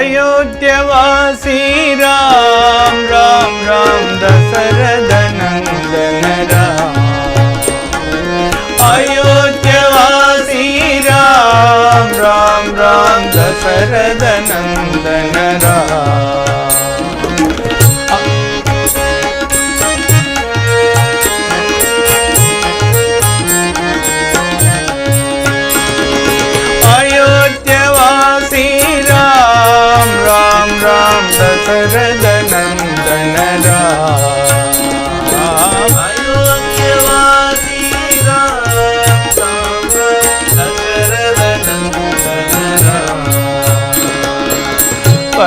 अयोध्यवासी राम राम राम नंदन राम अयोध्यवासी राम राम राम नंदन राम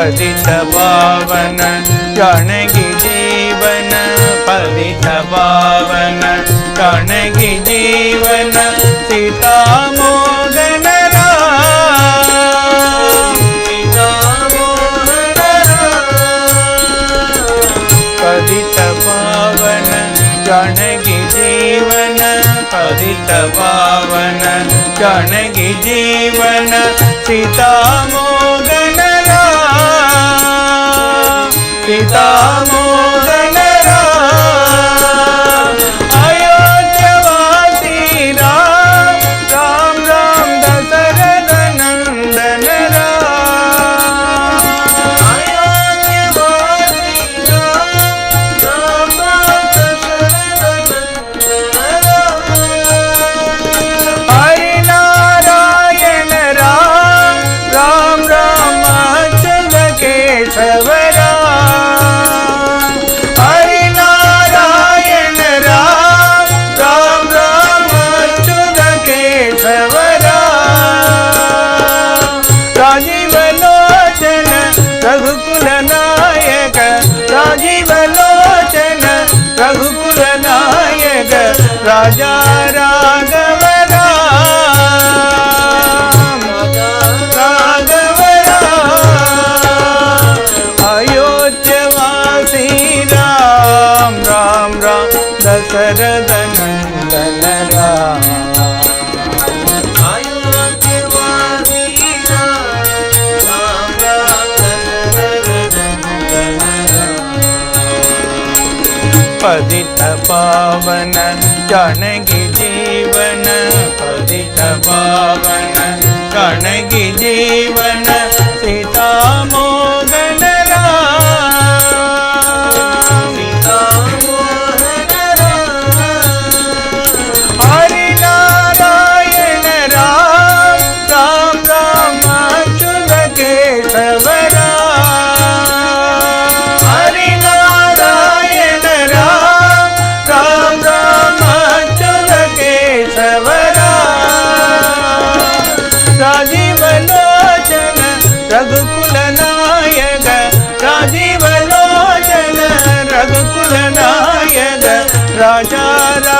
पतित पावन जानकी जीवन पतित पावन जानकी जीवन सीता मोहन पतित पावन जानकी जीवन पतित पावन जानकी जीवन सीता मोगन பதித்த பாவன ஜனகி ஜீவன. பதித்த பாவன ஜனகி ஜீவன. రాజారా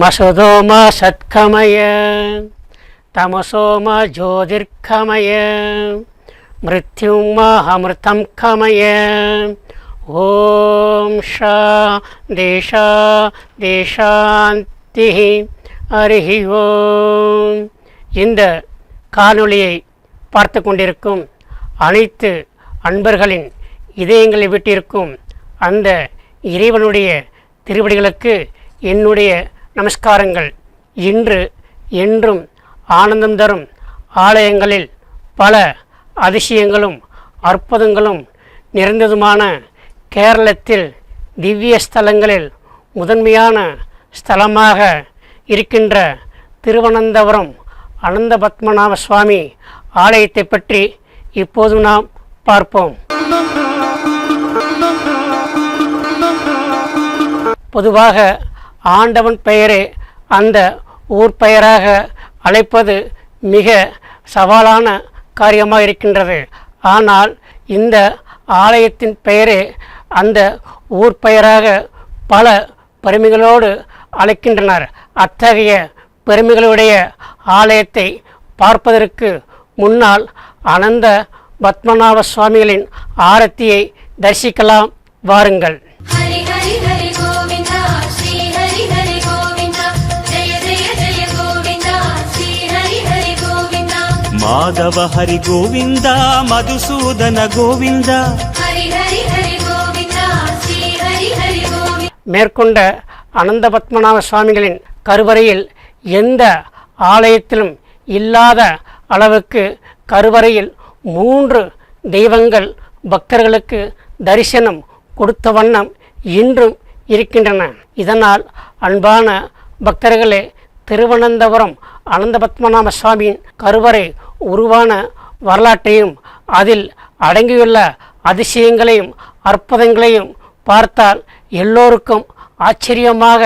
மசதோமா சத்கமய தமசோமா ஜோதிர்கமய மிருத்யுமா அமிர்தம் கமய ஓம் ஷா தேஷா தேஷாந்தி அரிஹி ஓம் இந்த காணொளியை பார்த்து கொண்டிருக்கும் அனைத்து அன்பர்களின் இதயங்களை விட்டிருக்கும் அந்த இறைவனுடைய திருவடிகளுக்கு என்னுடைய நமஸ்காரங்கள். இன்று என்றும் ஆனந்தம் தரும் ஆலயங்களில் பல அதிசயங்களும் அற்புதங்களும் நிறைந்ததுமான கேரளத்தில் திவ்ய ஸ்தலங்களில் முதன்மையான ஸ்தலமாக இருக்கின்ற திருவனந்தபுரம் அனந்தபத்மநாப சுவாமி ஆலயத்தை பற்றி இப்போது நாம் பார்ப்போம். பொதுவாக ஆண்டவன் பெயரே அந்த ஊர் பெயராக அழைப்பது மிக சவாலான காரியமாக இருக்கின்றது ஆனால் இந்த ஆலயத்தின் பெயரே அந்த ஊர் பெயராக பல பெருமைகளோடு அழைக்கின்றனர். அத்தகைய பெருமைகளுடைய ஆலயத்தை பார்ப்பதற்கு முன்னால் அனந்த பத்மநாப சுவாமிகளின் ஆரத்தியை தரிசிக்கலாம் வாருங்கள். மாதவ ஹரி கோவிந்தா மதுசூதன கோவிந்தா மேற்கொண்ட அனந்த பத்மநாப சுவாமிகளின் கருவறையில் எந்த ஆலயத்திலும் இல்லாத அளவுக்கு கருவறையில் மூன்று தெய்வங்கள் பக்தர்களுக்கு தரிசனம் கொடுத்த வண்ணம் இன்றும் இருக்கின்றன. இதனால் அன்பான பக்தர்களே திருவனந்தபுரம் அனந்த பத்மநாப சுவாமியின் கருவறை உருவான வரலாற்றையும் அதில் அடங்கியுள்ள அதிசயங்களையும் அற்புதங்களையும் பார்த்தால் எல்லோருக்கும் ஆச்சரியமாக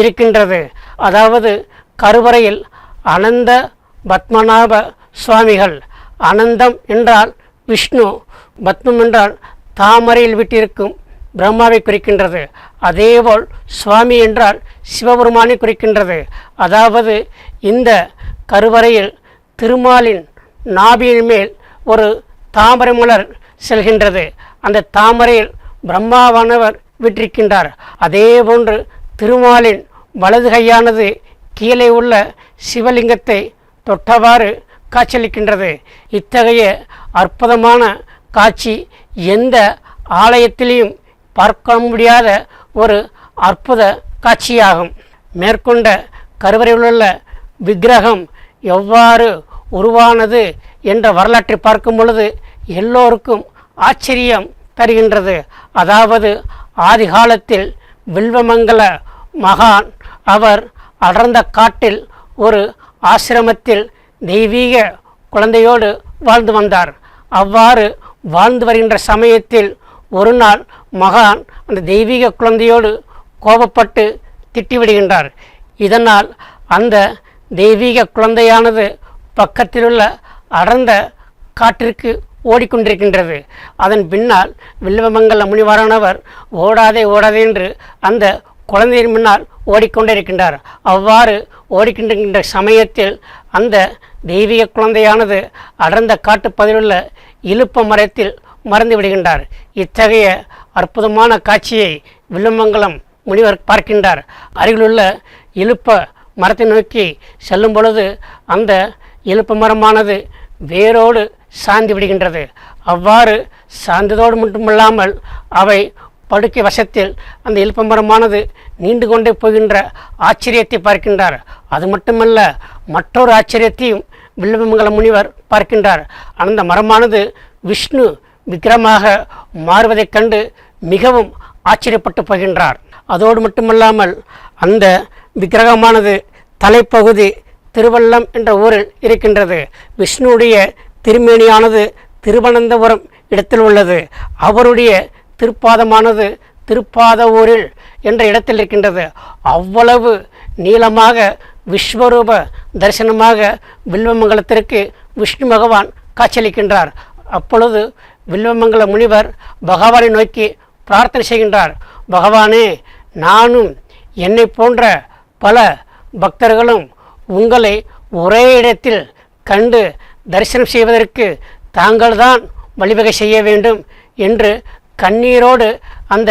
இருக்கின்றது. அதாவது கருவறையில் அனந்த பத்மநாப சுவாமிகள் அனந்தம் என்றால் விஷ்ணு பத்மம் என்றால் தாமரையில் விட்டிருக்கும் பிரம்மாவை குறிக்கின்றது. அதேபோல் சுவாமி என்றால் சிவபெருமானை குறிக்கின்றது. அதாவது இந்த கருவறையில் திருமாலின் நாபியின் மேல் ஒரு தாமரை மலர் செல்கின்றது. அந்த தாமரையில் பிரம்மாவானவர் விற்றிருக்கின்றார் அதே போன்று திருமாலின் வலது கையானது கீழே உள்ள சிவலிங்கத்தை தொட்டவாறு காட்சியளிக்கின்றது. இத்தகைய அற்புதமான காட்சி எந்த ஆலயத்திலையும் பார்க்க முடியாத ஒரு அற்புத காட்சியாகும். மேற்கொண்ட கருவறையில் உள்ள விக்கிரகம் எவ்வாறு உருவானது என்ற வரலாற்றை பார்க்கும் பொழுது எல்லோருக்கும் ஆச்சரியம் தருகின்றது. அதாவது ஆதிகாலத்தில் வில்வமங்கல மகான் அவர் அடர்ந்த காட்டில் ஒரு ஆசிரமத்தில் தெய்வீக குழந்தையோடு வாழ்ந்து வந்தார். அவ்வாறு வாழ்ந்து வருகின்ற சமயத்தில் ஒரு நாள் மகான் அந்த தெய்வீக குழந்தையோடு கோபப்பட்டு திட்டிவிடுகின்றார். இதனால் அந்த தெய்வீக குழந்தையானது பக்கத்திலுள்ள அடர்ந்த காட்டிற்கு ஓடிக்கொண்டிருக்கின்றது. அதன் பின்னால் வில்வமங்கல முனிவரானவர் ஓடாதே ஓடாதே என்று அந்த குழந்தையின் முன்னால் ஓடிக்கொண்டிருக்கின்றார். அவ்வாறு ஓடிக்கொண்டிருக்கின்ற சமயத்தில் அந்த தெய்வீக குழந்தையானது அடர்ந்த காட்டுப்பதிலுள்ள இலுப்ப மரத்தில் மறந்து விடுகின்றார். இத்தகைய அற்புதமான காட்சியை வில்லமங்கலம் முனிவர் பார்க்கின்றார். அருகிலுள்ள இலுப்ப மரத்தை நோக்கி செல்லும் பொழுது அந்த இலுப்ப மரமானது வேரோடு சாந்தி விடுகின்றது. அவ்வாறு சார்ந்ததோடு மட்டுமல்லாமல் அவை படுக்கை வசத்தில் அந்த இலுப்ப மரமானது நீண்டு கொண்டே போகின்ற ஆச்சரியத்தை பார்க்கின்றார். அது மட்டுமல்ல மற்றொரு ஆச்சரியத்தையும் வில்வமங்கல முனிவர் பார்க்கின்றார். அந்த மரமானது விஷ்ணு விக்கிரமாக மாறுவதைக் கண்டு மிகவும் ஆச்சரியப்பட்டு போகின்றார். அதோடு மட்டுமல்லாமல் அந்த விக்கிரகமானது தலைப்பகுதி திருவள்ளம் என்ற ஊரில் இருக்கின்றது. விஷ்ணுவுடைய திருமேனியானது திருவனந்தபுரம் இடத்தில் உள்ளது. அவருடைய திருப்பாதமானது திருப்பாத ஊரில் என்ற இடத்தில் இருக்கின்றது. அவ்வளவு நீளமாக விஸ்வரூப தரிசனமாக வில்வமங்கலத்திற்கு விஷ்ணு பகவான் காட்சியளிக்கின்றார். அப்பொழுது வில்வமங்கல முனிவர் பகவானை நோக்கி பிரார்த்தனை செய்கின்றார். பகவானே நானும் என்னை போன்ற பல பக்தர்களும் உங்களை ஒரே இடத்தில் கண்டு தரிசனம் செய்வதற்கு தாங்கள்தான் வழிவகை செய்ய வேண்டும் என்று கண்ணீரோடு அந்த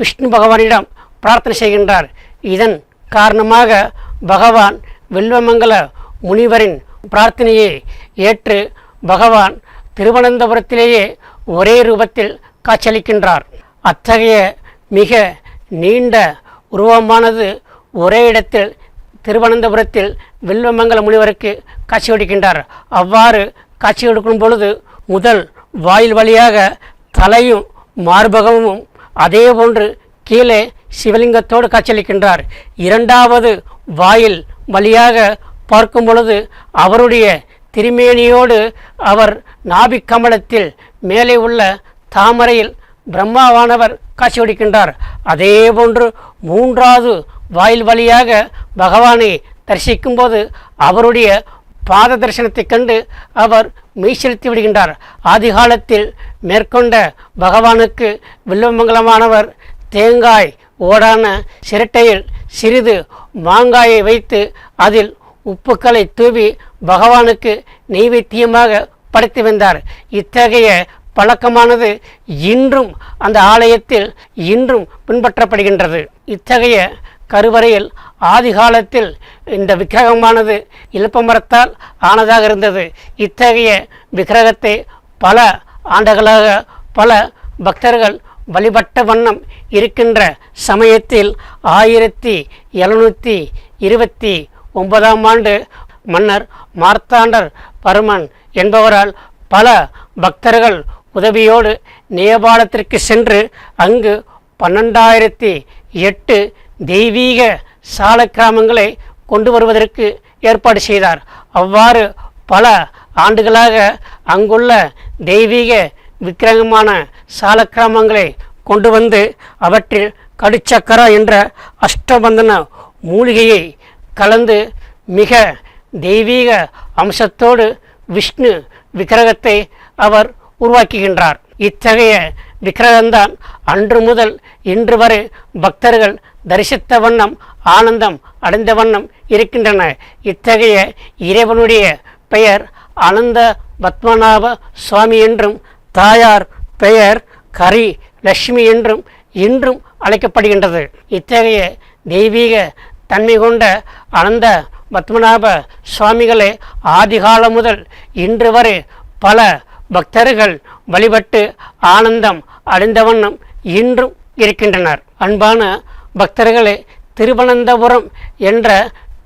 விஷ்ணு பகவானிடம் பிரார்த்தனை செய்கின்றார். இதன் காரணமாக பகவான் வில்வமங்கல முனிவரின் பிரார்த்தனையை ஏற்று பகவான் திருவனந்தபுரத்திலேயே ஒரே ரூபத்தில் காட்சியளிக்கின்றார். அத்தகைய மிக நீண்ட உருவமானது ஒரே இடத்தில் திருவனந்தபுரத்தில் வில்வமங்கல முனிவருக்கு காட்சி கொடுக்கின்றார். அவ்வாறு காட்சி கொடுக்கும் பொழுது முதல் வாயில் வழியாக தலையும் மார்பகமும் அதே போன்று கீழே சிவலிங்கத்தோடு காட்சியளிக்கின்றார். இரண்டாவது வாயில் வழியாக பார்க்கும் பொழுது அவருடைய திருமேனியோடு அவர் நாபிக் கமலத்தில் மேலே உள்ள தாமரையில் பிரம்மாவானவர் காட்சி கொடுக்கின்றார். அதே போன்று மூன்றாவது வாயில் வழியாக பகவானை தரிசிக்கும் போது அவருடைய பாத தரிசனத்தைக் கண்டு அவர் மெய் செலுத்தி விடுகின்றார். ஆதிகாலத்தில் மேற்கொண்ட பகவானுக்கு வில்வமங்கலமானவர் தேங்காய் ஓடான சிரட்டையில் சிறிது மாங்காயை வைத்து அதில் உப்புக்களை தூவி பகவானுக்கு நெய்வேத்தியமாக படைத்து வந்தார். இத்தகைய பழக்கமானது இன்றும் அந்த ஆலயத்தில் இன்றும் பின்பற்றப்படுகின்றது. இத்தகைய கருவறையில் ஆதிகாலத்தில் இந்த விக்கிரகமானது இலப்பமரத்தால் ஆனதாக இருந்தது. இத்தகைய விக்கிரகத்தை பல ஆண்டுகளாக பல பக்தர்கள் வழிபட்ட வண்ணம் இருக்கின்ற சமயத்தில் ஆயிரத்தி எழுநூற்றி இருபத்தி ஒன்பதாம் ஆண்டு மன்னர் மார்த்தாண்டர் பருமன் என்பவரால் பல பக்தர்கள் உதவியோடு நேபாளத்திற்கு சென்று அங்கு பன்னெண்டாயிரத்தி எட்டு தெய்வீக சால கிராமங்களை கொண்டு வருவதற்கு ஏற்பாடு செய்தார். அவ்வாறு பல ஆண்டுகளாக அங்குள்ள தெய்வீக விக்கிரகமான சால கிராமங்களை கொண்டு வந்து அவற்றில் கடுச்சக்கரா என்ற அஷ்டபந்தன மூலிகையை கலந்து மிக தெய்வீக அம்சத்தோடு விஷ்ணு விக்கிரகத்தை அவர் உருவாக்குகின்றார். இத்தகைய விக்கிரகம்தான் அன்று முதல் இன்று வரை பக்தர்கள் தரிசித்த வண்ணம் ஆனந்தம் அடைந்த வண்ணம் இருக்கின்றன. இத்தகைய இறைவனுடைய பெயர் அனந்த பத்மநாப சுவாமி என்றும் தாயார் பெயர் கரி லட்சுமி என்றும் இன்றும் அழைக்கப்படுகின்றது. இத்தகைய தெய்வீக தன்மை கொண்ட அனந்த பத்மநாப சுவாமிகளை ஆதிகாலம் முதல் இன்று வரை பல பக்தர்கள் வழிபட்டு ஆனந்தம் அடைந்த வண்ணம் இன்றும் இருக்கின்றனர். அன்பான பக்தர்களே திருவனந்தபுரம் என்ற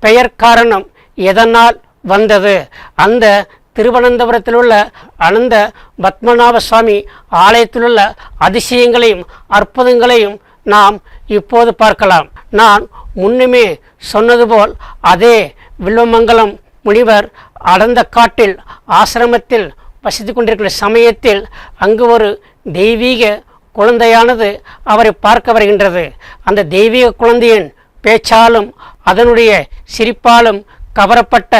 பெயர் காரணம் எதனால் வந்தது? அந்த திருவனந்தபுரத்தில் உள்ள அனந்த பத்மநாப சுவாமி ஆலயத்திலுள்ள அதிசயங்களையும் அற்புதங்களையும் நாம் இப்போது பார்க்கலாம். நான் முன்னுமே சொன்னது போல் அதே வில்வமங்கலம் முனிவர் அடர்ந்த காட்டில் ஆசிரமத்தில் வசித்து கொண்டிருக்கிற சமயத்தில் அங்கு ஒரு தெய்வீக குழந்தையானது அவரை பார்க்க வருகின்றது. அந்த தெய்வீக குழந்தையின் பேச்சாலும் அதனுடைய சிரிப்பாலும் கவரப்பட்ட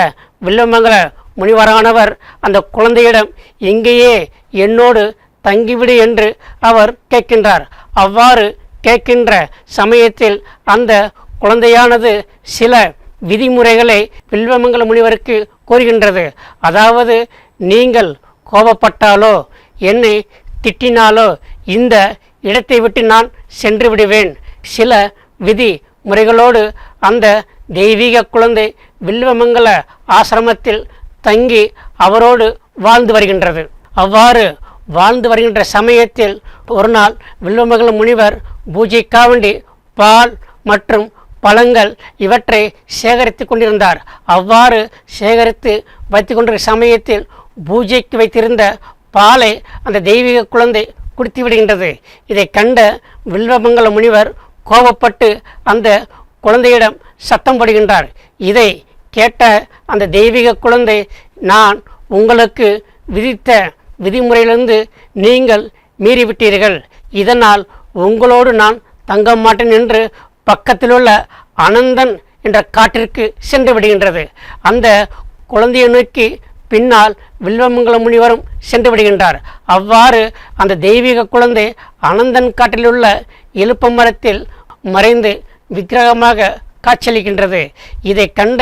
வில்லமங்கல முனிவரானவர் அந்த குழந்தையிடம் இங்கேயே என்னோடு தங்கிவிடு என்று அவர் கேட்கின்றார். அவ்வாறு கேட்கின்ற சமயத்தில் அந்த குழந்தையானது சில விதிமுறைகளை வில்வமங்கல முனிவருக்கு கூறுகின்றது. அதாவது நீங்கள் கோபப்பட்டாலோ என்னை திட்டினாலோ இந்த இடத்தை விட்டு நான் சென்று விடுவேன். சில விதி முறைகளோடு அந்த தெய்வீக குழந்தை வில்வமங்கல ஆசிரமத்தில் தங்கி அவரோடு வாழ்ந்து வருகின்றது. அவ்வாறு வாழ்ந்து வருகின்ற சமயத்தில் ஒரு நாள் வில்வமங்கல முனிவர் பூஜைக்காவண்டி பால் மற்றும் பழங்கள் இவற்றை சேகரித்து கொண்டிருந்தார். அவ்வாறு சேகரித்து வைத்து கொண்டிருக்கிற சமயத்தில் பூஜைக்கு வைத்திருந்த பாலை அந்த தெய்வீக குழந்தை குடித்து விடுகின்றது. இதை கண்ட வில்வமங்கல முனிவர் கோபப்பட்டு அந்த குழந்தையிடம் சத்தம் போடுகின்றார். இதை கேட்ட அந்த தெய்வீக குழந்தை நான் உங்களுக்கு விதித்த விதிமுறையிலிருந்து நீங்கள் மீறிவிட்டீர்கள். இதனால் உங்களோடு நான் தங்க மாட்டேன் என்று பக்கத்திலுள்ள அனந்தன் என்ற காட்டிற்கு சென்று விடுகின்றது. அந்த குழந்தையை நோக்கி பின்னால் வில்வமங்கல முனிவரும் சென்று விடுகின்றார். அவ்வாறு அந்த தெய்வீக குழந்தை அனந்தன் காட்டிலுள்ள எழுப்ப மரத்தில் மறைந்து விக்கிரகமாக காட்சியளிக்கின்றது. இதை கண்ட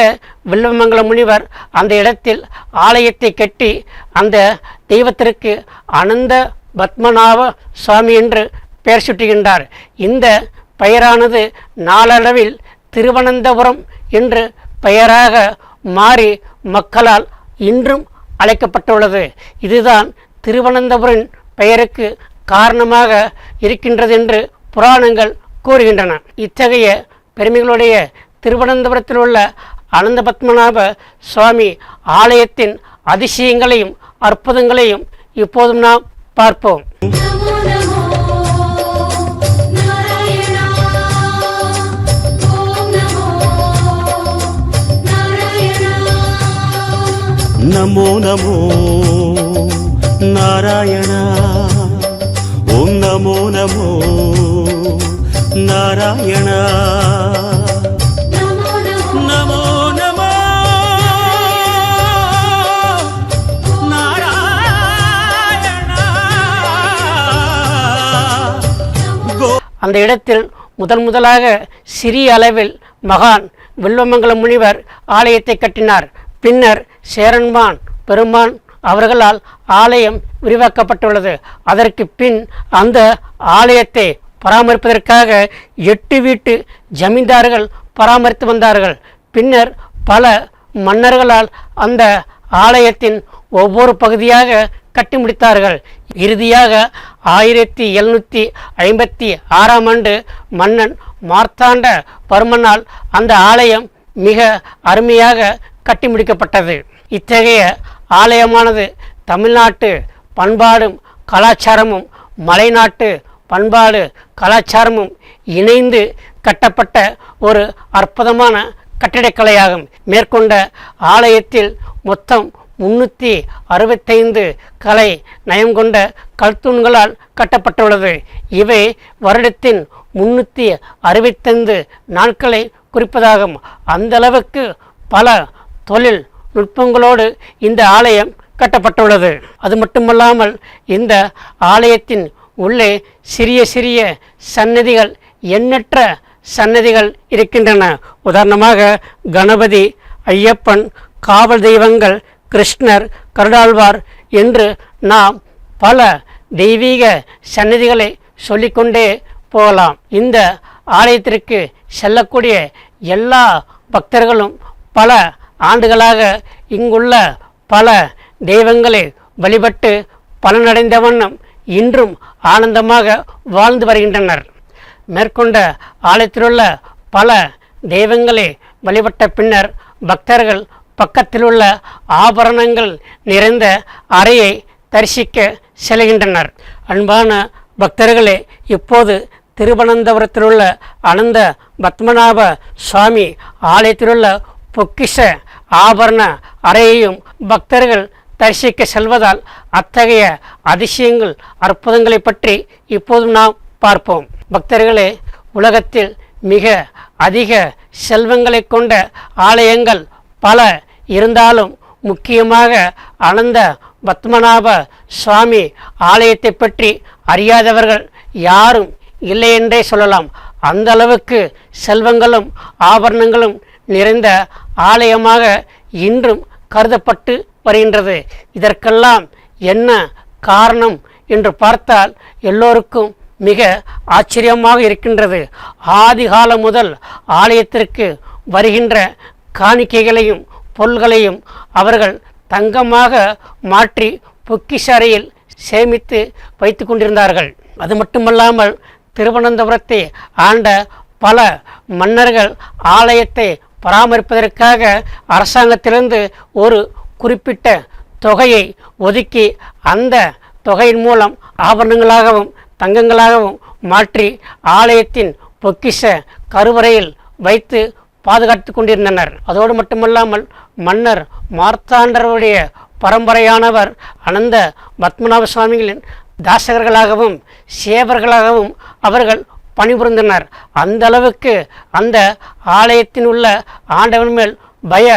வில்வமங்கல முனிவர் அந்த இடத்தில் ஆலயத்தை கட்டி அந்த தெய்வத்திற்கு அனந்த பத்மநாப சுவாமி என்று பெயர் சுட்டுகின்றார். இந்த பெயரானது நாளளவில் திருவனந்தபுரம் என்று பெயராக மாறி மக்களால் இன்றும் அழைக்கப்பட்டுள்ளது. இதுதான் திருவனந்தபுரின் பெயருக்கு காரணமாக இருக்கின்றது என்று புராணங்கள் கூறுகின்றன. இத்தகைய பெருமைகளுடைய திருவனந்தபுரத்தில் உள்ள அனந்த பத்மநாப சுவாமி ஆலயத்தின் அதிசயங்களையும் அற்புதங்களையும் இப்போதும் நாம் பார்ப்போம். నమో నమో నారాయణ ఓం నమో నమో నారాయణ அந்த இடத்தில் முதன் முதலாக சிறிய அளவில் மகான் வில்வமங்கல முனிவர் ஆலயத்தை கட்டினார். பின்னர் சேரன்மான் பெருமான் அவர்களால் ஆலயம் விரிவாக்கப்பட்டுள்ளது. அதற்கு பின் அந்த ஆலயத்தை பராமரிப்பதற்காக எட்டு வீட்டு ஜமீன்தார்கள் பராமரித்து வந்தார்கள். பின்னர் பல மன்னர்களால் அந்த ஆலயத்தின் ஒவ்வொரு பகுதியாக கட்டி முடித்தார்கள். இறுதியாக ஆயிரத்தி எழுநூற்றி ஐம்பத்தி ஆறாம் ஆண்டு மன்னன் மார்த்தாண்ட பருமனால் அந்த ஆலயம் மிக அருமையாக கட்டி முடிக்கப்பட்டது. இத்தகைய ஆலயமானது தமிழ்நாட்டு பண்பாடும் கலாச்சாரமும் மலைநாட்டு பண்பாடு கலாச்சாரமும் இணைந்து கட்டப்பட்ட ஒரு அற்புதமான கட்டிடக்கலையாகும். மேற்கொண்ட ஆலயத்தில் மொத்தம் முன்னூற்றி அறுபத்தைந்து கலை நயம் கொண்ட கல்தூண்களால் கட்டப்பட்டுள்ளது. இவை வருடத்தின் முன்னூற்றி அறுபத்தைந்து நாட்களை குறிப்பதாகும். அந்தளவுக்கு பல தொழில் நுட்பங்களோடு இந்த ஆலயம் கட்டப்பட்டுள்ளது. அது மட்டுமல்லாமல் இந்த ஆலயத்தின் உள்ளே சிறிய சிறிய சன்னதிகள் எண்ணற்ற சன்னதிகள் இருக்கின்றன. உதாரணமாக கணபதி ஐயப்பன் காவல் தெய்வங்கள் கிருஷ்ணர் கருடாழ்வார் என்று நாம் பல தெய்வீக சன்னதிகளை சொல்லிக்கொண்டே போகலாம். இந்த ஆலயத்திற்கு செல்லக்கூடிய எல்லா பக்தர்களும் பல ஆண்டுகளாக இங்குள்ள பல தெய்வங்களை வழிபட்டு பலனடைந்த வண்ணம் இன்றும் ஆனந்தமாக வாழ்ந்து வருகின்றனர். மேற்கொண்ட ஆலயத்திலுள்ள பல தெய்வங்களை வழிபட்ட பின்னர் பக்தர்கள் பக்கத்திலுள்ள ஆபரணங்கள் நிறைந்த அறையை தரிசிக்க செல்கின்றனர். அன்பான பக்தர்களே இப்போது திருவனந்தபுரத்திலுள்ள அனந்த பத்மநாப சுவாமி ஆலயத்திலுள்ள பொக்கிஷ ஆபரண அறையையும் பக்தர்கள் தரிசிக்க செல்வதால் அத்தகைய அதிசயங்கள் அற்புதங்களை பற்றி இப்போதும் நாம் பார்ப்போம். பக்தர்களே உலகத்தில் மிக அதிக செல்வங்களை கொண்ட ஆலயங்கள் பல இருந்தாலும் முக்கியமாக அனந்த பத்மநாப சுவாமி ஆலயத்தை பற்றி அறியாதவர்கள் யாரும் இல்லை என்றே சொல்லலாம். அந்த அளவுக்கு செல்வங்களும் ஆபரணங்களும் நிறைந்த ஆலயமாக இன்றும் கருதப்பட்டு வருகின்றது. இதற்கெல்லாம் என்ன காரணம் என்று பார்த்தால் எல்லோருக்கும் மிக ஆச்சரியமாக இருக்கின்றது. ஆதிகாலம் முதல் ஆலயத்திற்கு வருகின்ற காணிக்கைகளையும் பொருள்களையும் அவர்கள் தங்கமாக மாற்றி பொக்கிசாரையில் சேமித்து வைத்து கொண்டிருந்தார்கள். அது மட்டுமல்லாமல் திருவனந்தபுரத்தை ஆண்ட பல மன்னர்கள் ஆலயத்தை பராமரிப்பதற்காக அரசாங்கத்திலிருந்து ஒரு குறிப்பிட்ட தொகையை ஒதுக்கி அந்த தொகையின் மூலம் ஆபரணங்களாகவும் தங்கங்களாகவும் மாற்றி ஆலயத்தின் பொக்கிஷ கருவறையில் வைத்து பாதுகாத்து கொண்டிருந்தனர். அதோடு மட்டுமல்லாமல் மன்னர் மார்த்தாண்டருடைய பரம்பரையானவர் அனந்த பத்மநாப சுவாமிகளின் தாசகர்களாகவும் சேவர்களாகவும் அவர்கள் பணிபுரிந்தனர். அந்த அளவுக்கு அந்த ஆலயத்தின் உள்ள ஆண்டவன் மேல் பய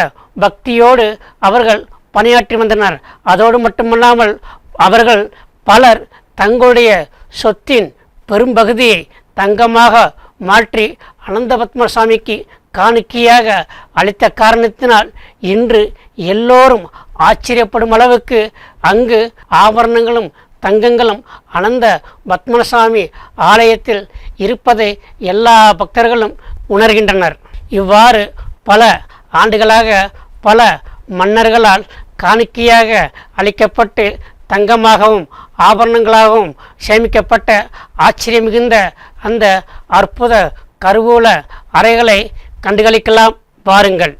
பக்தியோடு அவர்கள் பணியாற்றி வந்தனர். அதோடு மட்டுமல்லாமல் அவர்கள் பலர் தங்களுடைய சொத்தின் பெரும்பகுதியை தங்கமாக மாற்றி அனந்தபத்ம சுவாமிக்கு காணிக்கையாக அளித்த காரணத்தினால் இன்று எல்லோரும் ஆச்சரியப்படும் அளவுக்கு அங்கு ஆபரணங்களும் தங்கங்களும் அனந்த பத்மனசாமி ஆலயத்தில் இருப்பதை எல்லா பக்தர்களும் உணர்கின்றனர். இவ்வாறு பல ஆண்டுகளாக பல மன்னர்களால் காணிக்கையாக அளிக்கப்பட்டு தங்கமாகவும் ஆபரணங்களாகவும் சேமிக்கப்பட்ட ஆச்சரியம் மிகுந்த அந்த அற்புத கருவூல அறைகளை கண்டுகளிக்கலாம். பாருங்கள்.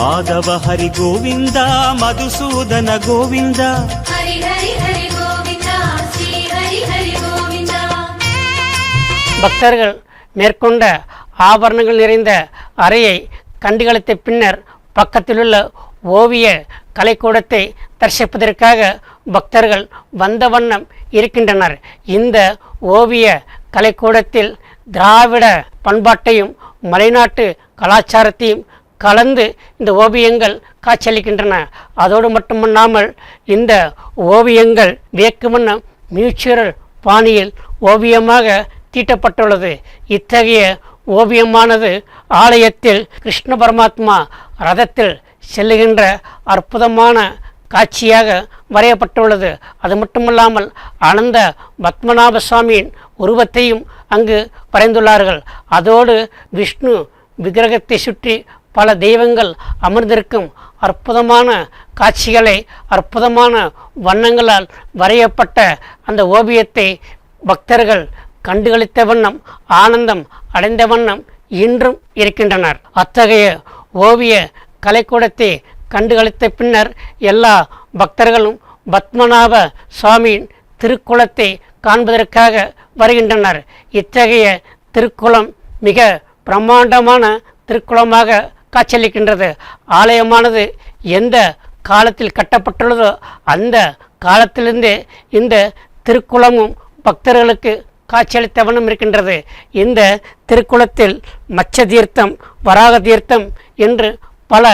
மாதவ ஹரி கோவிந்த மதுசூதன கோவிந்த. ஹரி ஹரி ஹரி கோவிந்தா ஸ்ரீ ஹரி ஹரி கோவிந்தா. பக்தர்கள் மேற்கொண்ட ஆபரணங்கள் நிறைந்த அறையை கண்டுகளித்த பின்னர் பக்கத்திலுள்ள ஓவிய கலைக்கூடத்தை தரிசிப்பதற்காக பக்தர்கள் வந்த வண்ணம் இருக்கின்றனர். இந்த ஓவிய கலைக்கூடத்தில் திராவிட பண்பாட்டையும் மலைநாட்டு கலாச்சாரத்தையும் கலந்து இந்த ஓவியங்கள் காட்சியளிக்கின்றன. அதோடு மட்டுமல்லாமல் இந்த ஓவியங்கள் வியக்கும் மியூச்சுரல் பாணியில் ஓவியமாக தீட்டப்பட்டுள்ளது. இத்தகைய ஓவியமானது ஆலயத்தில் கிருஷ்ண பரமாத்மா ரதத்தில் செல்லுகின்ற அற்புதமான காட்சியாக வரையப்பட்டுள்ளது. அது மட்டுமல்லாமல் அனந்த பத்மநாப சுவாமியின் உருவத்தையும் அங்கு வரைந்துள்ளார்கள் அதோடு விஷ்ணு விக்கிரகத்தை சுற்றி பல தெய்வங்கள் அமர்ந்திருக்கும் அற்புதமான காட்சிகளை அற்புதமான வண்ணங்களால் வரையப்பட்ட அந்த ஓவியத்தை பக்தர்கள் கண்டுகளித்த வண்ணம் ஆனந்தம் அடைந்த வண்ணம் இன்றும் இருக்கின்றனர். அத்தகைய ஓவிய கலைக்கூடத்தை கண்டுகளித்த பின்னர் எல்லா பக்தர்களும் பத்மநாப சுவாமியின் திருக்குளத்தை காண்பதற்காக வருகின்றனர். இத்தகைய திருக்குளம் மிக பிரம்மாண்டமான திருக்குளமாக காட்சியளிக்கின்றது. ஆலயமானது எந்த காலத்தில் கட்டப்பட்டுள்ளதோ அந்த காலத்திலிருந்தே இந்த திருக்குளமும் பக்தர்களுக்கு காட்சியளித்த வண்ணம் இருக்கின்றது. இந்த திருக்குளத்தில் மச்ச தீர்த்தம் வராக தீர்த்தம் என்று பல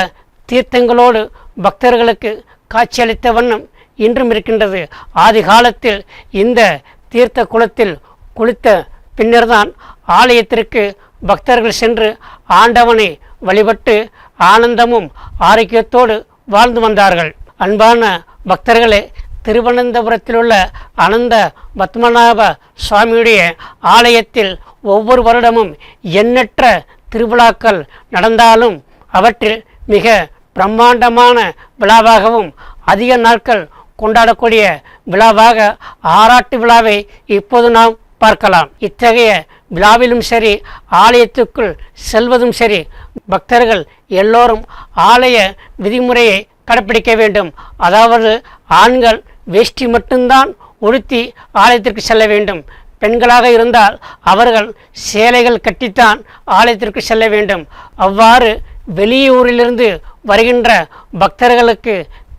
தீர்த்தங்களோடு பக்தர்களுக்கு காட்சியளித்த வண்ணம் இன்றும் இருக்கின்றது. ஆதி காலத்தில் இந்த தீர்த்த குளத்தில் குளித்த பின்னர்தான் ஆலயத்திற்கு பக்தர்கள் சென்று ஆண்டவனை வழிபட்டு ஆனந்தமும் ஆரோக்கியத்தோடு வாழ்ந்து வந்தார்கள். அன்பான பக்தர்களே திருவனந்தபுரத்தில் உள்ள அனந்த பத்மநாப சுவாமியுடைய ஆலயத்தில் ஒவ்வொரு வருடமும் எண்ணற்ற திருவிழாக்கள் நடந்தாலும் அவற்றில் மிக பிரம்மாண்டமான விழாவாகவும் அதிக நாட்கள் கொண்டாடக்கூடிய விழாவாக ஆராட்டு விழாவை இப்போது நாம் பார்க்கலாம். இத்தகைய விழாவிலும் சரி ஆலயத்துக்குள் செல்வதும் சரி பக்தர்கள் எல்லோரும் ஆலய விதிமுறையை கடைப்பிடிக்க வேண்டும். அதாவது ஆண்கள் வேஷ்டி மட்டும்தான் உடுத்தி ஆலயத்திற்கு செல்ல வேண்டும். பெண்களாக இருந்தால் அவர்கள் சேலைகள் கட்டித்தான் ஆலயத்திற்கு செல்ல வேண்டும். அவ்வாறு வெளியூரிலிருந்து வருகின்ற பக்தர்களுக்கு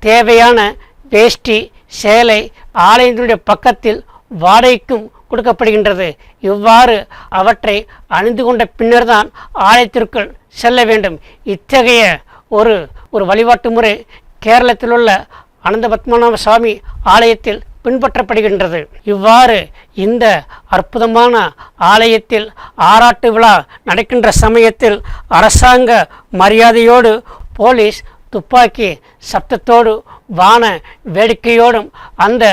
தேவையான வேஷ்டி சேலை ஆலயத்தினுடைய பக்கத்தில் வாடகைக்கும் கொடுக்கப்படுகின்றது. இவ்வாறு அவற்றை அணிந்து கொண்ட பின்னர்தான் ஆலயத்திற்குள் செல்ல வேண்டும். இத்தகைய ஒரு ஒரு வழிபாட்டு முறை கேரளத்தில் உள்ள அனந்த பத்மநாப சுவாமி ஆலயத்தில் பின்பற்றப்படுகின்றது. இவ்வாறு இந்த அற்புதமான ஆலயத்தில் ஆராட்டு விழா நடக்கின்ற சமயத்தில் அரசாங்க மரியாதையோடு போலீஸ் துப்பாக்கி சப்தத்தோடு வான வேடிக்கையோடும் அந்த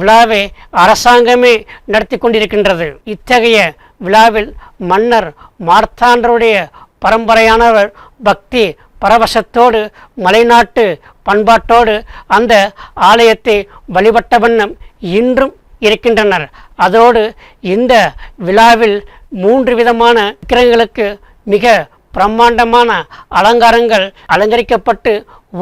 விழாவை அரசாங்கமே நடத்தி கொண்டிருக்கின்றது. இத்தகைய விழாவில் மன்னர் மார்த்தாண்டருடைய பரம்பரையானவர் பக்தி பரவசத்தோடு மலைநாட்டு பண்பாட்டோடு அந்த ஆலயத்தை வழிபட்ட வண்ணம் இன்றும் இருக்கின்றனர். அதோடு இந்த விழாவில் மூன்று விதமான விக்கிரகங்களுக்கு மிக பிரம்மாண்டமான அலங்காரங்கள் அலங்கரிக்கப்பட்டு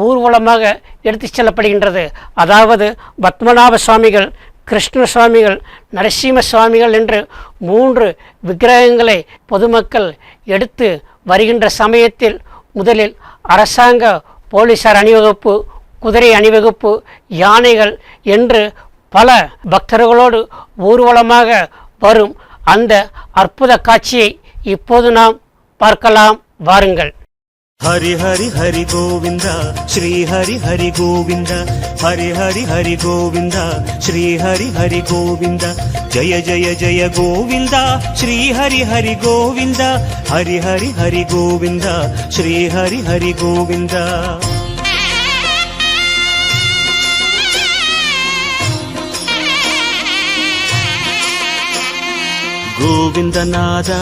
ஊர்வலமாக எடுத்துச் செல்லப்படுகின்றது. அதாவது பத்மநாப சுவாமிகள் கிருஷ்ண சுவாமிகள் நரசிம்ம சுவாமிகள் என்று மூன்று விக்கிரகங்களை பொதுமக்கள் எடுத்து வருகின்ற சமயத்தில் முதலில் அரசாங்க போலீசார் அணிவகுப்பு குதிரை அணிவகுப்பு யானைகள் என்று பல பக்தர்களோடு ஊர்வலமாக வரும் அந்த அற்புத காட்சியை இப்போது நாம் பார்க்கலாம் வாருங்கள் ஹரி ஹரி ஹரி கோவிந்தா ஸ்ரீ ஹரி ஹரி கோவிந்தா ஹரி ஹரி ஹரி கோவிந்தா ஸ்ரீ ஹரி ஹரி கோவிந்தா ஜய ஜய ஜய கோவிந்தா ஸ்ரீ ஹரி ஹரி கோவிந்தா ஹரி ஹரி ஹரி கோவிந்தா ஸ்ரீ ஹரி ஹரி கோவிந்தா கோவிந்தநாதா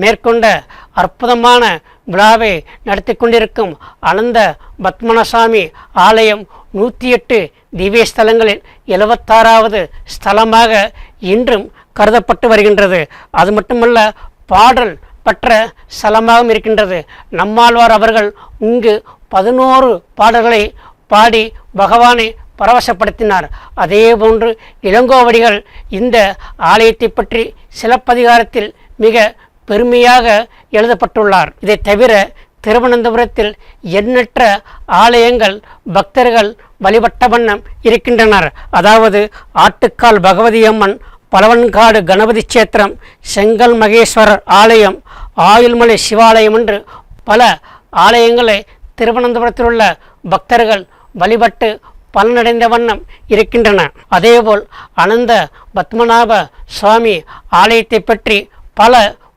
மேற்கொண்ட அற்புதமான விழாவை நடத்தி கொண்டிருக்கும் அனந்த பத்மனசாமி ஆலயம் நூற்றி எட்டு திவ்ய ஸ்தலங்களில் எழுபத்தாறாவது ஸ்தலமாக இன்றும் கருதப்பட்டு வருகின்றது. அது மட்டுமல்ல பாடல் பெற்ற ஸ்தலமாகவும் இருக்கின்றது. நம்மாழ்வார் அவர்கள் இங்கு பதினோரு பாடல்களை பாடி பகவானை பரவசப்படுத்தினார். அதே போன்று இளங்கோவடிகள் இந்த ஆலயத்தை பற்றி சிலப்பதிகாரத்தில் மிக பெருமையாக எழுதப்பட்டுள்ளார். இதை தவிர திருவனந்தபுரத்தில் எண்ணற்ற ஆலயங்கள் பக்தர்கள் வழிபட்ட வண்ணம் இருக்கின்றனர். அதாவது ஆட்டுக்கால் பகவதி அம்மன் பழவன்காடு கணபதி சேத்திரம் செங்கல் மகேஸ்வரர் ஆலயம் ஆயுள்மலை சிவாலயம் என்று பல ஆலயங்களை திருவனந்தபுரத்தில் உள்ள பக்தர்கள் வழிபட்டு பலனடைந்த வண்ணம் இருக்கின்றன. அதேபோல் அனந்த பத்மநாப சுவாமி ஆலயத்தை பற்றி பல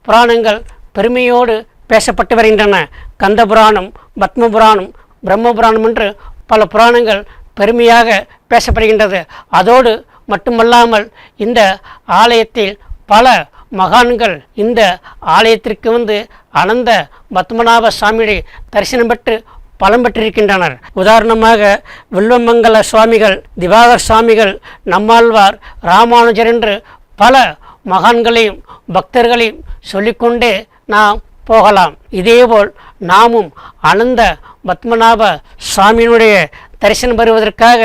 புராணங்கள் பெருமையோடு பேசப்பட்டு வருகின்றன. கந்த புராணம் பத்ம புராணம் பிரம்ம புராணம் என்று பல புராணங்கள் பெருமையாக பேசப்படுகின்றது. அதோடு மட்டுமல்லாமல் இந்த ஆலயத்தில் பல மகான்கள் இந்த ஆலயத்திற்கு வந்து அனந்த பத்மநாப சுவாமியை தரிசனம் பெற்று பலம் பெற்றிருக்கின்றனர். உதாரணமாக வில்வமங்கல சுவாமிகள் திவாகர் சுவாமிகள் நம்மாழ்வார் ராமானுஜர் என்று பல மகான்களையும் பக்தர்களையும் சொல்லிக்கொண்டே நாம் போகலாம். இதேபோல் நாமும் அனந்த பத்மநாப சுவாமியினுடைய தரிசனம் பெறுவதற்காக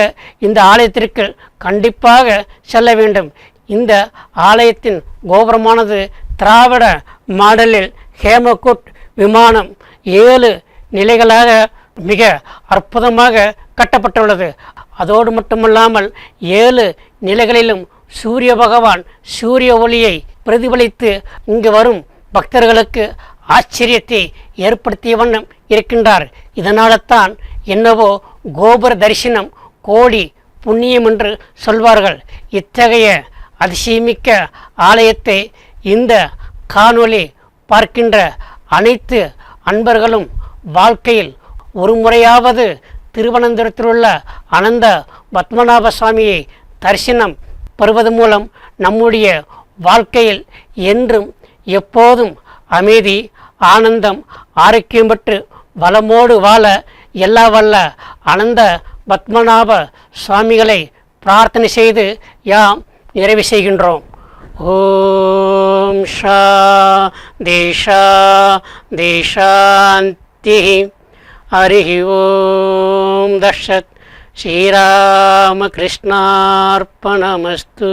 இந்த ஆலயத்திற்கு கண்டிப்பாக செல்ல வேண்டும். இந்த ஆலயத்தின் கோபுரமானது திராவிட மாடலில் ஹேமகுட் விமானம் ஏழு நிலைகளாக மிக அற்புதமாக கட்டப்பட்டுள்ளது. அதோடு மட்டுமல்லாமல் ஏழு நிலைகளிலும் சூரிய பகவான் சூரிய ஒளியை பிரதிபலித்து இங்கு வரும் பக்தர்களுக்கு ஆச்சரியத்தை ஏற்படுத்திய வண்ணம் இருக்கின்றார். இதனால்தான் என்னவோ கோபுர தரிசனம் கோடி புண்ணியம் என்று சொல்வார்கள். இத்தகைய அதிசயமிக்க ஆலயத்தை இந்த காணொளி பார்க்கின்ற அனைத்து அன்பர்களும் வாழ்க்கையில் ஒரு முறையாவது திருவனந்தபுரத்தில் உள்ள அனந்த பத்மநாப சுவாமியை தரிசனம் பெறுவது மூலம் நம்முடைய வாழ்க்கையில் என்றும் எப்போதும் அமைதி ஆனந்தம் ஆரோக்கியம் பெற்று வளமோடு வாழ எல்லா வல்ல அனந்த பத்மநாப சுவாமிகளை பிரார்த்தனை செய்து யாம் நிறைவு செய்கின்றோம். ஓம் ஷா தேஷா தேஷாந்தி ஹரி ஓம் தஷத் ஸ்ரீராமகிருஷ்ணார்ப்பணமஸ்து